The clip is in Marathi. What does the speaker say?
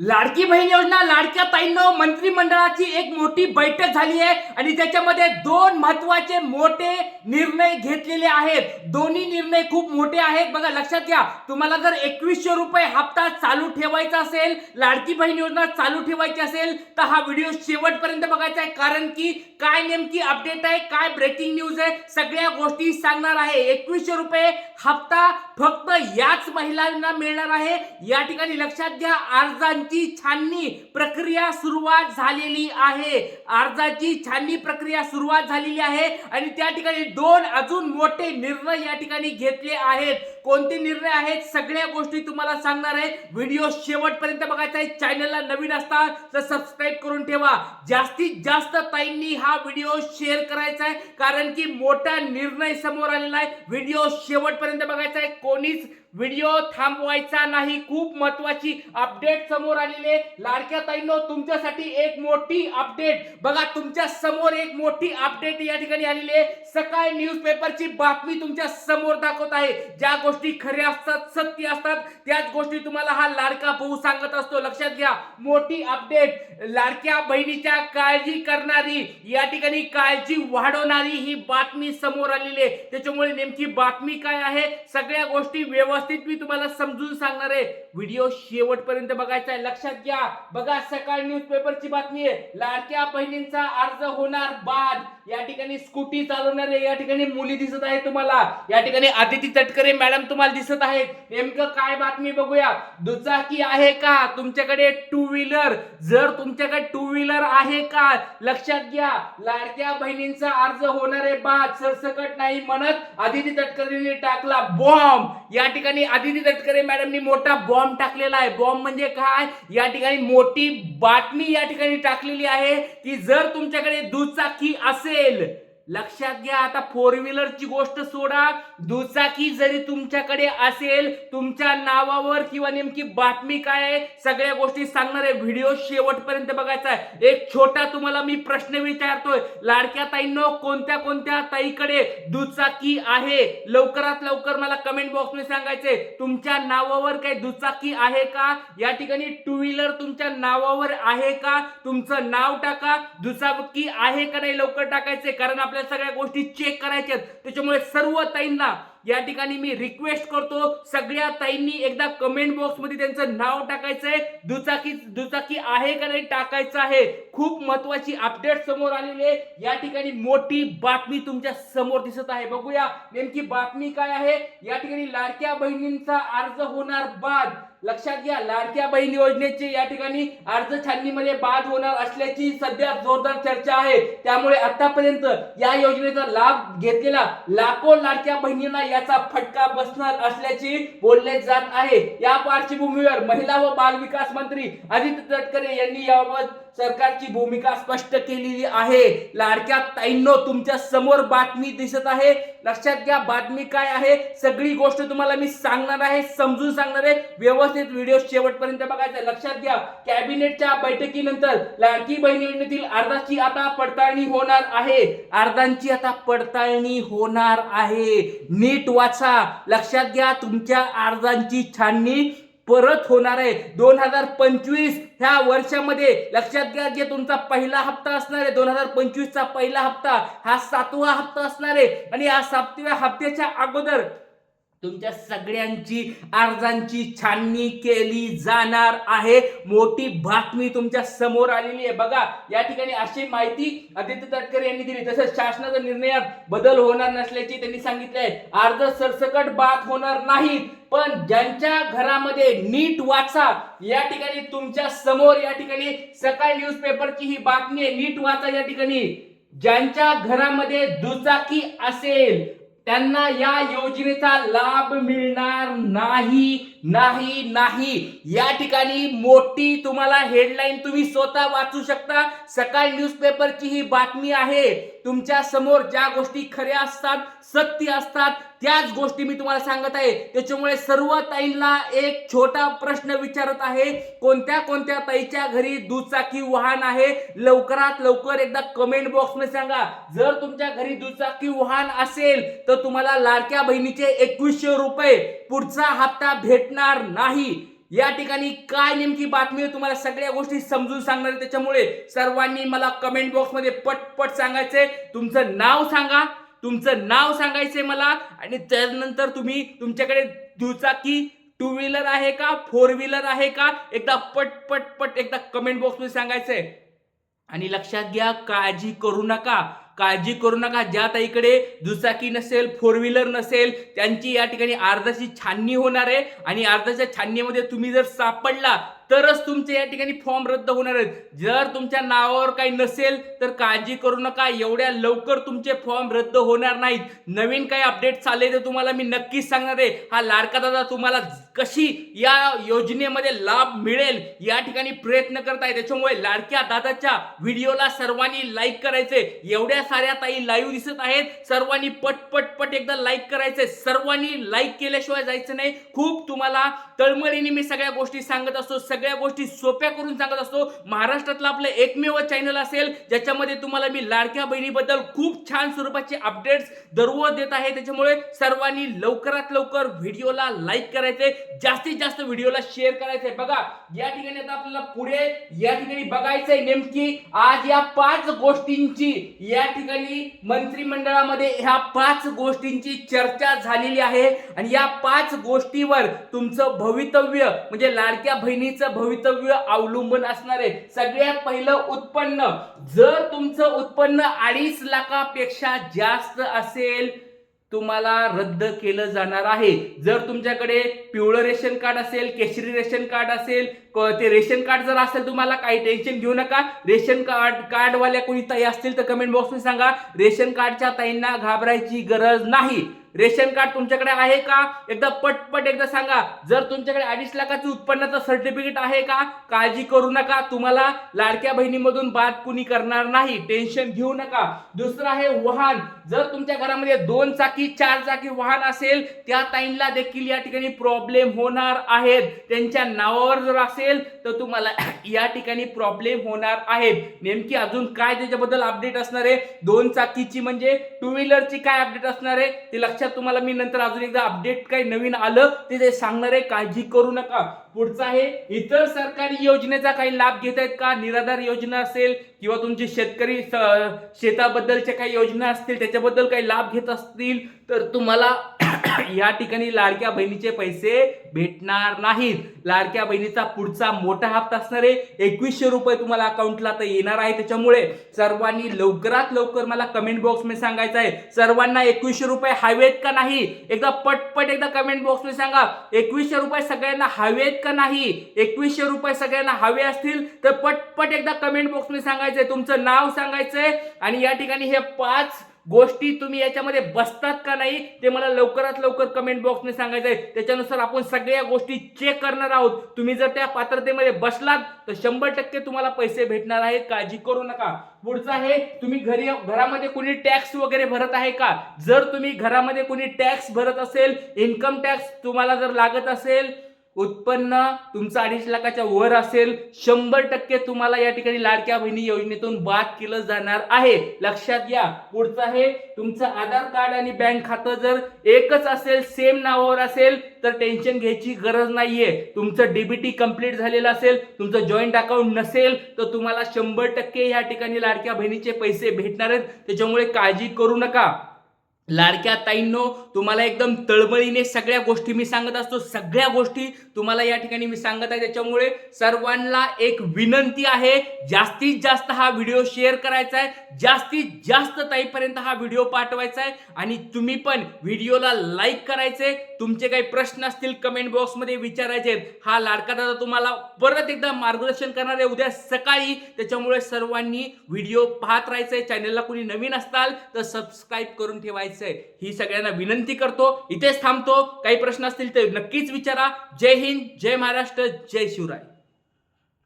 लाडकी बहीण योजना लाडक्या ताईंनो मंत्रिमंडळाची एक मोठी बैठक झाली आहे आणि त्याच्यामध्ये दोन महत्त्वाचे मोठे निर्णय घेतलेले आहेत. दोन्ही निर्णय खूप मोठे आहेत. बघा लक्षात घ्या तुम्हाला जर एकवीसशे रुपये हप्ता चालू ठेवायचा असेल लाडकी बहीण योजना चालू ठेवायची असेल तर हा व्हिडिओ शेवटपर्यंत बघायचा आहे. कारण की काय नेमकी अपडेट आहे काय ब्रेकिंग न्यूज आहे सगळ्या गोष्टी सांगणार आहे. एकवीसशे रुपये हप्ता फक्त याच महिलांना मिळणार आहे. या ठिकाणी लक्षात घ्या अर्जांची छाननी प्रक्रिया सुरुवात झालेली आहे. अर्जाची छाननी प्रक्रिया सुरुवात झालेली आहे आणि त्या ठिकाणी दोन अजून मोठे निर्णय या ठिकाणी घेतले आहेत. कोणते निर्णय आहेत? सगळ्या गोष्टी तुम्हाला सांगणार आहे. व्हिडिओ शेवटपर्यंत बघायचा आहे. चॅनलला नवीन असता तर सबस्क्राईब करून ठेवा. जास्तीत जास्त ताईंनी हा व्हिडिओ शेअर करायचा आहे. कारण की मोठा निर्णय समोर आलेला आहे. व्हिडिओ शेवटपर्यंत बघायचा आहे. कोणीच व्हिडिओ थांबवायचा नाही. खूप महत्वाची अपडेट समोर आलेली आहे. लाडक्या ताईंनो तुमच्यासाठी एक मोठी अपडेट बघा तुमच्यासमोर एक मोठी अपडेट या ठिकाणी आलेली आहे. सकाळी न्यूज पेपरची बातमी तुमच्यासमोर दाखवत आहे. ज्या गोष्टी खऱ्या असतात सत्य असतात त्याच गोष्टी तुम्हाला हा लाडका भाऊ सांगत असतो. लक्षात घ्या मोठी अपडेट लाडक्या बहिणीच्या काळजी करणारी या ठिकाणी काळजी वाढवणारी ही बातमी समोर आलेली आहे. त्याच्यामुळे नेमकी बातमी काय आहे? सगळ्या गोष्टी व्यवस्थित मी तुम्हाला समजून सांगणार आहे. व्हिडिओ शेवटपर्यंत बघायचा आहे. लक्षात घ्या. बघा सकाळ न्यूजपेपरची बातमी आहे. लाडक्या बहिणींचा अर्ज होणार बाद. या ठिकाणी स्कूटी चालवणारे या ठिकाणी मुली दिसत आहे तुम्हाला. या ठिकाणी आदिती तटकरे मॅडम तुम्हाला दिसत आहेत. नेमकं काय बातमी बघूया. दुचाकी आहे का? तुमच्याकडे टू व्हीलर जर तुमच्याकडे टू व्हीलर आहे का? लक्षात घ्या. लाडक्या बहिणींचा अर्ज होणारे बाद. सरसकट नाही म्हणत आदिती तटकरेने टाकला बॉम्ब या ठिकाणी आदिती तटकरे मॅडमनी मोठा बॉम्ब बॉम्ब टाकलेला आहे. बॉम्ब म्हणजे काय? या ठिकाणी मोठी बातमी या ठिकाणी टाकलेली आहे की जर तुमच्याकडे दुचाकी असेल लक्षात घ्या आता फोर व्हीलरची गोष्ट सोडा. दुचाकी जरी तुमच्याकडे असेल तुमच्या नावावर किंवा नेमकी बातमी काय आहे सगळ्या गोष्टी सांगणार आहे. व्हिडिओ शेवटपर्यंत बघायचा आहे. एक छोटा तुम्हाला मी प्रश्न विचारतोय. लाडक्या ताईंनो कोणत्या कोणत्या ताईकडे दुचाकी आहे? लवकरात लवकर मला कमेंट बॉक्समध्ये सांगायचंय. तुमच्या नावावर काही दुचाकी आहे का? या ठिकाणी टू व्हीलर तुमच्या नावावर आहे का? तुमचं नाव टाका. दुचाकी आहे का नाही लवकर टाकायचे कारण आपल्या सगळ्या गोष्टी चेक करायच्यात त्याच्यामुळे सर्व ताईंना या ठिकाणी मी रिक्वेस्ट करतो. सगळ्या ताईंनी एकदा कमेंट बॉक्समध्ये त्यांचं नाव टाकायचंय दुचाकी दुचाकी आहे का नाही टाकायचं आहे. खूप महत्वाची अपडेट समोर आलेली आहे. या ठिकाणी मोठी बातमी तुमच्यासमोर दिसत आहे. बघूया नेमकी बातमी काय आहे. या ठिकाणी लाडक्या बहिणींचा अर्ज होणार बाद लक्षात घ्या लाडक्या बहीण योजनेचे या ठिकाणी अर्ज छाननीमध्ये बाद होणार असल्याची सध्या जोरदार चर्चा आहे. त्यामुळे आतापर्यंत या योजनेचा लाभ घेतलेला लाखो लाडक्या बहिणींना याचा फटका बसणार असल्याची बोलले जात आहे. या पार्श्वभूमीवर महिला व बाल विकास मंत्री अजित तटकरे यांनी याबाबत सरकारची भूमिका स्पष्ट केलेली आहे. लाडक्या ताईंनो तुमच्यासमोर बातमी दिसत आहे. लक्षात घ्या बातमी काय आहे? सगळी गोष्ट तुम्हाला मी सांगणार आहे समजून सांगणार आहे. व्यवस्थित व्हिडिओ शेवटपर्यंत बघायचा. लक्षात घ्या कॅबिनेटच्या बैठकीनंतर लाडकी बहीण योजनेतील आता पडताळणी होणार आहे. अर्धांची आता पडताळणी होणार आहे. नीट वाचा. लक्षात घ्या तुमच्या अर्जांची छाननी परत होणार आहे. दोन हजार पंचवीस ह्या वर्षामध्ये लक्षात घ्या जे तुमचा पहिला हप्ता असणार आहे. दोन हजार पंचवीसचा पहिला हप्ता हा सातवा हप्ता असणार आहे. आणि या सातव्या हप्त्याच्या अगोदर तुमच्या सगळ्यांची अर्जांची छाननी केली जाणार आहे. मोठी बातमी तुमच्यासमोर आलेली आहे. बघा या ठिकाणी अशी माहिती आदित्य तटकरे यांनी दिली. तसंच शासनाच्या निर्णयात बदल होणार नसल्याचे त्यांनी सांगितले आहे. अर्ज सरसकट बाद होणार नाही पण ज्यांच्या घरामध्ये नीट वाचा या ठिकाणी तुमच्यासमोर या ठिकाणी सकाळ न्यूज पेपरची ही बातमी आहे. नीट वाचा या ठिकाणी. ज्यांच्या घरामध्ये दुचाकी असेल त्यांना या योजनेचा लाभ मिळणार नाही. नाही नाही. या ठिकाणी मोठी तुम्हाला हेडलाईन तुम्ही स्वतः वाचू शकता. सकाळ न्यूजपेपरची ही बातमी आहे. तुमच्यासमोर ज्या गोष्टी खऱ्या असतात सत्य असतात त्याच गोष्टी मी तुम्हाला सांगत आहे. त्याच्यामुळे सर्व ताईंना एक छोटा प्रश्न विचारत आहे. कोणत्या कोणत्या ताईच्या घरी दुचाकी वाहन आहे? लवकरात लवकर एकदा कमेंट बॉक्समध्ये सांगा. जर तुमच्या घरी दुचाकी वाहन असेल तर तुम्हाला लाडक्या बहिणीचे एकवीसशे रुपये पुढचा हप्ता भेट भेटणार नाही. या ठिकाणी काय नेमकी बातमी आहे तुम्हाला सगळ्या गोष्टी समजून सांगणार त्याच्यामुळे सर्वांनी मला कमेंट बॉक्समध्ये पटपट सांगायचंय. तुमचं नाव सांगा. तुमचं नाव सांगायचंय मला. आणि त्यानंतर तुम्ही तुमच्याकडे दुचाकी टू व्हीलर आहे का फोर व्हीलर आहे का एकदा पटपटपट पट एकदा कमेंट बॉक्समध्ये सांगायचंय. आणि लक्षात घ्या काळजी करू नका. काळजी करू नका. ज्या ताईकडे दुचाकी नसेल फोर व्हीलर नसेल त्यांची या ठिकाणी अर्धाची छाननी होणार आहे. आणि अर्धाच्या छाननीमध्ये तुम्ही जर सापडला तरच तुमचे या ठिकाणी फॉर्म रद्द होणार आहेत. जर तुमच्या नावावर काही नसेल तर काळजी करू नका. एवढ्या लवकर तुमचे फॉर्म रद्द होणार नाहीत. नवीन काही अपडेट चालले तर तुम्हाला मी नक्कीच सांगणार आहे. हा लाडका दादा तुम्हाला कशी या योजनेमध्ये लाभ मिळेल या ठिकाणी प्रयत्न करताय. त्याच्यामुळे लाडक्या दादाच्या व्हिडिओला सर्वांनी लाईक करायचे. एवढ्या साऱ्या ताई लाईव्ह दिसत आहेत. सर्वांनी पट पट पट एकदा लाईक करायचे. सर्वांनी लाईक केल्याशिवाय जायचं नाही. खूप तुम्हाला तळमळीने मी सगळ्या गोष्टी सांगत असतो. सगळ्या गोष्टी सोप्या करून सांगत असतो. महाराष्ट्रातलं आपलं एकमेव चॅनल असेल ज्याच्यामध्ये तुम्हाला मी लाडक्या बहिणीबद्दल खूप छान स्वरूपाचे अपडेट्स दररोज देत आहे. त्याच्यामुळे सर्वांनी लवकरात लवकर व्हिडिओला लाईक करायचे जास्तीत जास्त व्हिडिओला शेअर करायचंय बघा या ठिकाणी आता आपल्याला पुढे या ठिकाणी बघायचंय नेमकी आज या पाच गोष्टींची या ठिकाणी मंत्रिमंडळामध्ये ह्या पाच गोष्टींची चर्चा झालेली आहे. आणि या पाच गोष्टीवर तुमचं भवितव्य म्हणजे लाडक्या बहिणीचं भवितव्य अवलंबून असणार आहे सगळ्यात पहिलं उत्पन्न. जर तुमचं उत्पन्न अडीच लाखापेक्षा जास्त असेल तुम्हाला रद्द केलं जाणार आहे. जर तुमच्याकडे पिवळं रेशन कार्ड असेल केशरी रेशन कार्ड असेल ते रेशन कार्ड जर असेल तुम्हाला काही टेन्शन घेऊ नका. रेशन कार्ड कार्डवाल्या कोणी ताई असतील तर कमेंट बॉक्समध्ये सांगा. रेशन कार्डच्या ताईंना घाबरायची गरज नाही. रेशन कार्ड तुमच्याकडे आहे का? एकदा पटपट एकदा सांगा. जर तुमच्याकडे अडीच लाखाचं उत्पन्नाचं सर्टिफिकेट आहे का? काळजी करू नका. तुम्हाला लाडक्या बहिणीमधून बाद कुणी करणार नाही. टेन्शन घेऊ नका. दुसरं आहे वाहन. जर तुमच्या घरामध्ये दोन चाकी चार चाकी वाहन असेल त्या ताईंना देखील या ठिकाणी प्रॉब्लेम होणार आहेत. त्यांच्या नावावर जर असेल तर तुम्हाला या ठिकाणी प्रॉब्लेम होणार आहेत. नेमकी अजून काय त्याच्याबद्दल अपडेट असणार आहे? दोन चाकीची म्हणजे टू व्हीलरची काय अपडेट असणार आहे? ते लक्षात तुम्हाला मी नंतर अजून एकदा अपडेट काही नवीन आलं ते सांगणार आहे काळजी करू नका. पुढचं आहे इतर सरकारी योजनेचा काही लाभ घेत आहेत का? निराधार योजना असेल किंवा तुमचे शेतकरी शेताबद्दलच्या काही योजना असतील त्याच्याबद्दल काही लाभ घेत असतील तर तुम्हाला या ठिकाणी लाडक्या बहिणीचे पैसे भेटणार नाहीत. लाडक्या बहिणीचा पुढचा मोठा हप्ता असणार आहे. एकवीसशे रुपये तुम्हाला अकाउंटला तर येणार आहे. त्याच्यामुळे सर्वांनी लवकरात लवकर मला कमेंट बॉक्समध्ये सांगायचं आहे. सर्वांना एकवीसशे रुपये हवेत का नाही? एकदा पटपट एकदा कमेंट बॉक्समध्ये सांगा. एकवीसशे रुपये सगळ्यांना हवेत का नाही एकवीसशे रुपये सगळ्यांना हवे असतील तर पटपट एकदा कमेंट बॉक्समध्ये सांगायचंय तुमचं नाव सांगायचंय आणि या ठिकाणी हे पाच गोष्टी तुम्ही याच्यामध्ये बसतात का नाही ते मला लवकरात लवकर कमेंट बॉक्सने सांगायचं आहे त्याच्यानुसार आपण सगळ्या गोष्टी चेक करणार आहोत. तुम्ही जर त्या पात्रतेमध्ये बसलात तर शंभर टक्के तुम्हाला पैसे भेटणार आहेत. काळजी करू नका. पुढचं आहे तुम्ही घरी घरामध्ये कोणी टॅक्स वगैरे भरत आहे का? जर तुम्ही घरामध्ये कोणी टॅक्स भरत असेल इन्कम टॅक्स तुम्हाला जर लागत असेल उत्पन्न तुमचं अडीच लाखाच्या वर असेल शंभर टक्के तुम्हाला या ठिकाणी लाडक्या बहिणी योजनेतून बाद केलं जाणार आहे. लक्षात घ्या पुढचं आहे तुमचं आधार कार्ड आणि बँक खातं जर एकच असेल सेम नावावर असेल तर टेन्शन घ्यायची गरज नाहीये. तुमचं डीबीटी कंप्लीट झालेलं असेल तुमचं जॉईंट अकाउंट नसेल तर तुम्हाला शंभर टक्के या ठिकाणी लाडक्या बहिणीचे पैसे भेटणार आहेत. त्याच्यामुळे काळजी करू नका. लाडक्या ताईंनो तुम्हाला एकदम तळमळीने सगळ्या गोष्टी मी सांगत असतो. सगळ्या गोष्टी तुम्हाला या ठिकाणी मी सांगत आहे. त्याच्यामुळे सर्वांना एक विनंती आहे जास्तीत जास्त हा व्हिडिओ शेअर करायचा आहे. जास्तीत जास्त ताईपर्यंत हा व्हिडिओ पाठवायचा आहे. आणि तुम्ही पण व्हिडिओला लाईक करायचे तुमचे काही प्रश्न असतील कमेंट बॉक्समध्ये विचारायचे हा लाडका दादा तुम्हाला परत एकदा मार्गदर्शन करणार आहे. उद्या सकाळी त्याच्यामुळे सर्वांनी व्हिडिओ पाहत राहायचंय. चॅनलला कुणी नवीन असताल तर सबस्क्राईब करून ठेवायचं आहे ही सगळ्यांना विनंती करतो. इथेच थांबतो. काही प्रश्न असतील तर नक्कीच विचारा. जय हिंद जय महाराष्ट्र जय शिवराय.